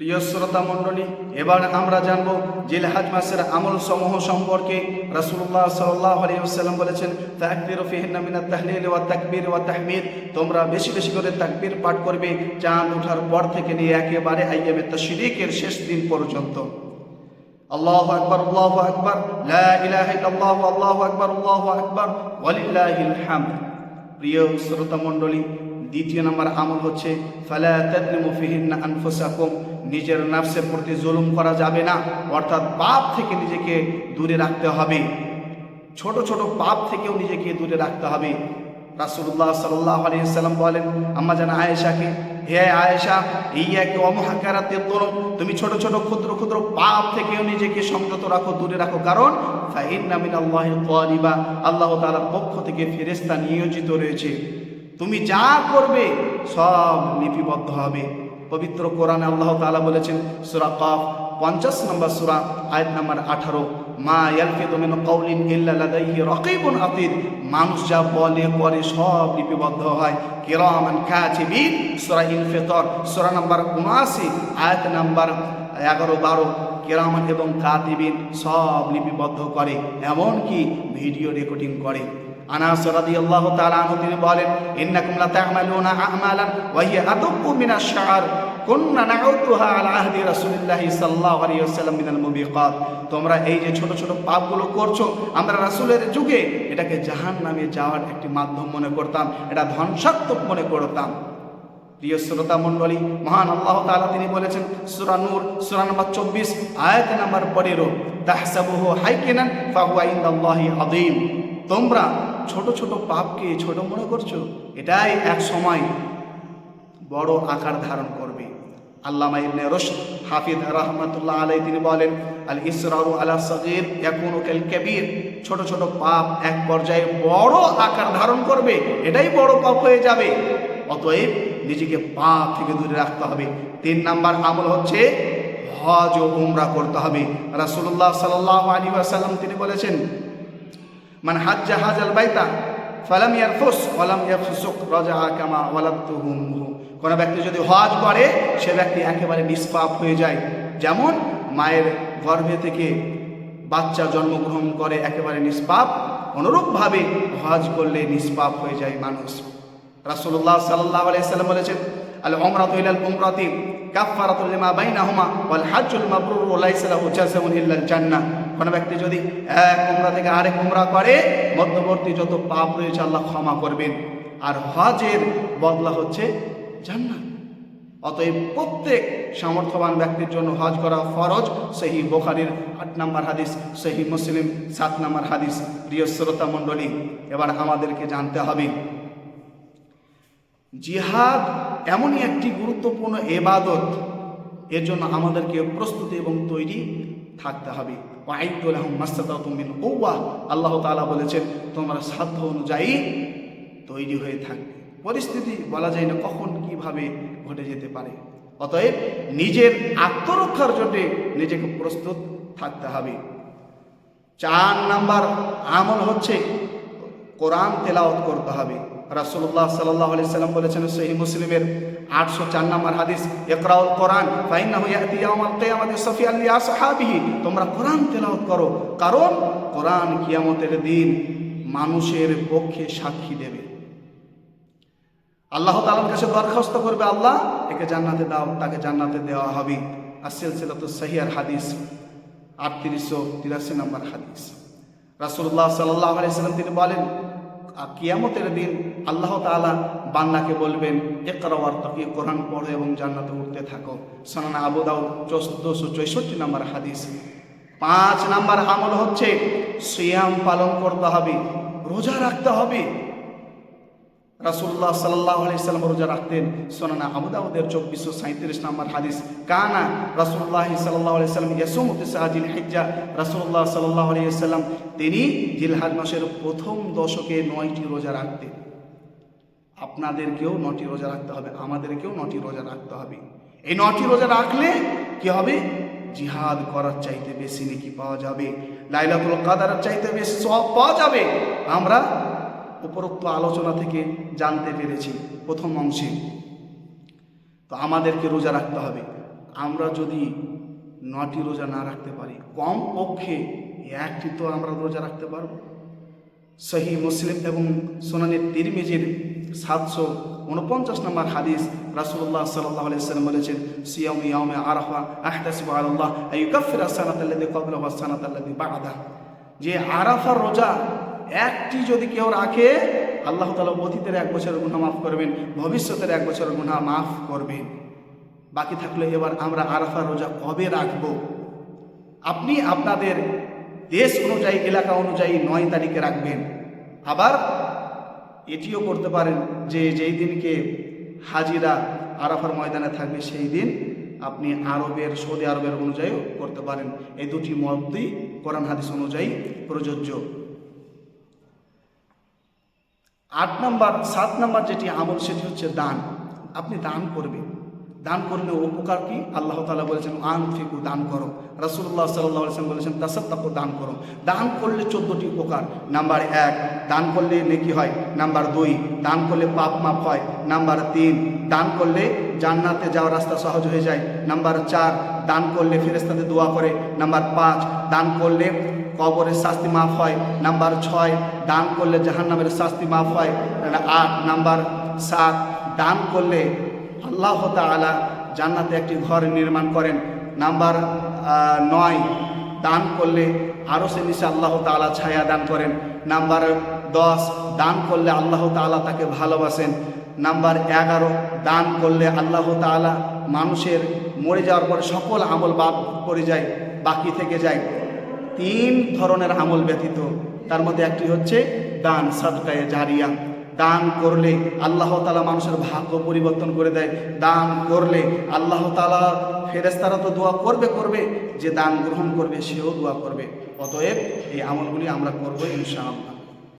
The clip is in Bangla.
প্রিয় শ্রোতা মণ্ডলী, এবার আমরা জানব জিলহাজ মাসের আমল সমূহ সম্পর্কে। রাসূলুল্লাহ সাল্লাল্লাহু আলাইহি বলেছেন, তাকবীরু মিনাত তাহলিল ওয়া তাকবীর ওয়া তাহমিদ। তোমরা বেশি বেশি করে তাকবির পাঠ করবে, চাঁদ ওঠার পর থেকে নিয়ে একেবারে আইয়ামে তাশরিকের শেষ দিন পর্যন্ত। আল্লাহু আকবার আল্লাহু আকবার ইল্লাল্লাহ, আল্লাহু আকবার আল্লাহু আকবার, ওয়ালিল্লাহিল প্রিয় শ্রোতা মণ্ডলী দ্বিতীয় নম্বর আমল হচ্ছে নিজের নাফসের প্রতি জুলুম করা যাবে না। অর্থাৎ পাপ থেকে নিজেকে দূরে রাখতে হবে। ছোট ছোট পাপ থেকেও নিজেকে দূরে রাখতে হবে। রাসূলুল্লাহ সাল্লাল্লাহু আলাইহি সাল্লাম বলেন, আম্মা জান আয়েশাকে, হে আয়েশা, এই ইয়াকে অমহাকারাতে তরুম তুমি ছোট ছোট, ক্ষুদ্র ক্ষুদ্র পাপ থেকেও নিজেকে সংযত রাখো, দূরে রাখো। কারণ, ফাইন্না মিনাল্লাহি তালিবা আল্লাহ তাআলার পক্ষ থেকে ফেরেস্তা নিয়োজিত রয়েছে। তুমি যা করবে, সব লিপিবদ্ধ হবে। পবিত্র কোরআনে আল্লাহ তাআলা বলেছেন, সূরা কাফ পঞ্চাশ নম্বর সূরা, আয়াত নম্বর আঠারো, মা ইয়ালফিদু মিন কাউলিন ইল্লা লাদাইহি রাকিবুন মানুষ যা বলে, করে, সব লিপিবদ্ধ হয়। কিরামান কাতিবিন, সূরা ইনফিতর, সূরা নম্বর 79 আয়াত নম্বর এগারো বারো, কেরামান এবং কাতিবিন সব লিপিবদ্ধ করে, এমনকি ভিডিও রেকর্ডিং করে। আনাস রাদিয়াল্লাহু তাআলা আনহু, তিনি বলেন, ইন্নাকুম লা তা'মালুনা আ'মালান ওয়া হিয়া আদক্কু মিনাশ শা'র কুন্না না'উতুহা আলা আহদি রাসূলিল্লাহি সাল্লাল্লাহু আলাইহি ওয়াসাল্লাম মিনাল মুবিকাত। তোমরা এই যে ছোট ছোট পাপগুলো করছ, আমরা রাসূলের যুগে এটাকে জাহান্নামে যাওয়ার একটি মাধ্যম মনে করতাম, এটা ধ্বংসাত্মক মনে করতাম। প্রিয় শ্রোতা মণ্ডলী, মহান আল্লাহ তাআলা তিনি বলেছেন, সূরা নূর, সূরা নম্বর 24 আয়াত নাম্বার 15 তাহসাবুহু হাইকিনান ফাহুয়া ইনদাল্লাহি আযীম। তোমরা ছোট ছোট পাপকে ছোট মনে করছ? এটাই এক সময় বড় আকার ধারণ করবে। আল্লামা ইবনে রশদ হাফিজ রাহমাতুল্লাহ আলাই তিনি বলেন আল ইসরারু আলা সগীর ইয়াকুনু কাল কাবীর ছোট ছোট পাপ এক পর্যায়ে বড় আকার ধারণ করবে, এটাই বড় পাপ হয়ে যাবে। অতএব নিজেকে পাপ থেকে দূরে রাখতে হবে। তিন নাম্বার আমল হচ্ছে হজ ও উমরা করতে হবে। রাসূলুল্লাহ সাল্লাল্লাহু আলাইহি ওয়াসাল্লাম তিনি বলেছেন মান হাজ্জা হাজাল বাইতা ফালাম ইয়ারফুস ওয়ালাম ইয়াফসুক রাজা কামা ওয়ালাদতুহু কোন ব্যক্তি যদি হজ করে, সে ব্যক্তি একেবারে নিষ্পাপ হয়ে যায়। যেমন মায়ের গর্ভে থেকে বাচ্চা জন্মগ্রহণ করে একেবারে নিষ্পাপ, অনুরূপভাবে হজ করলে নিষ্পাপ হয়ে যায় মানুষ। রাসূলুল্লাহ সাল্লাল্লাহু আলাইহি সাল্লাম বলেছেন, আল উমরাতু ইলাল উমরাতি কাফফারাতুল লিমা বাইনাহুমা ওয়াল হাজ্জুল মাবরুর লাইসা লাহু জাযাউন ইল্লাল জান্নাহ। কোন ব্যক্তি যদি এক উমরা থেকে আরেক উমরা করে, মধ্যবর্তী যত পাপ রয়েছে আল্লাহ ক্ষমা করবেন। আর হজের বদলা হচ্ছে জান্নাত। অতএব প্রত্যেক সামর্থ্যবান ব্যক্তির জন্য হজ করা ফরজ। সেই বোখারির আট নম্বর হাদিস, সেই মুসলিম সাত নম্বর হাদিস। প্রিয় শ্রোতা মণ্ডলী, এবার আমাদেরকে জানতে হবে, জিহাদ এমনই একটি গুরুত্বপূর্ণ এবাদত। এর জন্য আমাদেরকে প্রস্তুতি এবং তৈরি থাকতে হবে। আল্লাহ তালা বলেছেন, তোমরা সাধ্য অনুযায়ী তৈরি হয়ে থাকবে। পরিস্থিতি বলা যায় না কখন কীভাবে ঘটে যেতে পারে। অতএব নিজের আত্মরক্ষার জন্যে নিজেকে প্রস্তুত থাকতে হবে। চার নাম্বার আমল হচ্ছে কোরআন তেলাওয়াত করতে হবে। রাসূলুল্লাহ সাল্লাহ আলাইহি সাল্লাম বলেছেন সহিহ মুসলিমের 804 নম্বর হাদিস, ইকরাউল কোরআন, ফাইন্নাহু ইয়াতি ইয়াউমাল কিয়ামাতি সাফিয়াল লি আসহাবিহি তোমরা কোরআন তেলাওয়াত করো। কারণ কোরআন কিয়ামতের দিন মানুষের পক্ষে সাক্ষী দেবে। আল্লাহ তাআলার কাছে দরখাস্ত করবে আল্লাহ, একে জান্নাতে দাও, তাকে জান্নাতে দেওয়া হবে। আর সিলসিলাতু সহিয়ার হাদিস, আটত্রিশশো তিরাশি নম্বর হাদিস। রাসূলুল্লাহ সাল্লাল্লাহু আলাইহি সাল্লাম তিনি বলেন কিয়ামতের দিন আল্লাহ তালা বান্দাকে বলবেন একরাওয়ার তকি কোরআন পড়ো এবং জান্নাতে উঠতে থাকো। সনানা আবুদাউ চোদ্দোশো চৌষট্টি নম্বর হাদিস। পাঁচ নাম্বার আমল হচ্ছে, সিয়াম পালন করতে হবে, রোজা রাখতে হবে রাসুল্লাহ সাল্লাহ আলাইসাল্লাম রোজা রাখতেন। সোনানা আবুদাউদের চব্বিশশো সাঁত্রিশ নম্বর হাদিস, কানা রাসুল্লাহ সাল্লাহ আলাইসাল্লাম ইয়াসুমতি সাহাজিল হিজ্জা। রাসুল্লাহ সাল্লাহ আলাইসাল্লাম তিনি জিলহাজ মাসের প্রথম দশকে নয়টি রোজা রাখতেন। আপনাদেরকেও নটি রোজা রাখতে হবে, আমাদেরকেও নটি রোজা রাখতে হবে। এই নটি রোজা রাখলে কি হবে? জিহাদ করার চাইতে বেশি নাকি পাওয়া যাবে। লাইলাতুল কাদারের চাইতে বেশি সব পাওয়া যাবে। আমরা উপরোক্ত আলোচনা থেকে জানতে পেরেছি প্রথম অংশে। তো আমাদেরকে রোজা রাখতে হবে। আমরা যদি নটি রোজা না রাখতে পারি কম পক্ষে একটি তো আমরা রোজা রাখতে পারব। সহি মুসলিম এবং সোনানের তিরমিজির সাতশো উনপঞ্চাশ নম্বর হাদিস রাসুল্লাহ সাল্লাহ আলাইসাল্লাম বলেছেন, সিয়াম ইয়ামে আরফা আহতাসিব আল্লাহ ইউকাফির সানাতাল্লাদি কবল সানাতাল্লাদি বাদা যে আরাফার রোজা একটি যদি কেউ রাখে, আল্লাহ তালা অতীতের এক বছরের গুণা মাফ করবেন, ভবিষ্যতের এক বছরের গুণা মাফ করবেন। বাকি থাকলে এবার আমরা আরাফার রোজা কবে রাখব? আপনি আপনাদের দেশ অনুযায়ী, এলাকা অনুযায়ী নয় তারিখে রাখবেন। আবার এটিও করতে পারেন যে, যেই দিনকে হাজিরা আরাফার ময়দানে থাকবে, সেই দিন আপনি আরবের, সৌদি আরবের অনুযায়ী করতে পারেন। এই দুটি মতই কোরআন হাদিস অনুযায়ী প্রযোজ্য। আট নাম্বার সাত নাম্বার যেটি আমল সেটি হচ্ছে দান। আপনি দান করবেন। দান করলে উপকার কি? আল্লাহ তালা বলেছেন আন ফিকু দান করো। রাসুল্লাহ সাল্লাহ আলসালাম বলেছেন, তাসাত্তাকু দান করো। দান করলে চোদ্দোটি উপকার। নাম্বার এক, দান করলে নেকি হয়। নাম্বার দুই, দান করলে পাপ মাপ হয়। নাম্বার তিন, দান করলে জান্নাতে যাওয়ার রাস্তা সহজ হয়ে যায়। নাম্বার চার, দান করলে ফেরেস্তাতে দোয়া করে। নাম্বার পাঁচ, দান করলে কবরের শাস্তি মাফ হয়। নাম্বার ছয়, দান করলে জাহান্নামের শাস্তি মাফ হয়। আট, নাম্বার সাত, দান করলে আল্লাহ তালা জান্নাতে একটি ঘর নির্মাণ করেন। নাম্বার নয়, দান করলে আরও সে নিচে আল্লাহ তালা ছায়া দান করেন। নাম্বার, দশ, দান করলে আল্লাহ তালা তাকে ভালোবাসেন। নাম্বার, এগারো, দান করলে আল্লাহ তালা মানুষের মরে যাওয়ার পরে সকল আমল বাদ করে যায়, বাকি থেকে যায়। তিন ধরনের আমল ব্যতীত, তার মধ্যে একটি হচ্ছে দান, সাদকায়ে জারিয়া। দান করলে আল্লাহ তালা মানুষের ভাগ্য পরিবর্তন করে দেয়। দান করলে আল্লাহ তালা ফেরেস্তারা তো দোয়া করবে করবে, যে দান গ্রহণ করবে সেও দোয়া করবে। অতএব এই আমলগুলি আমরা করব ইনশাআল্লাহ।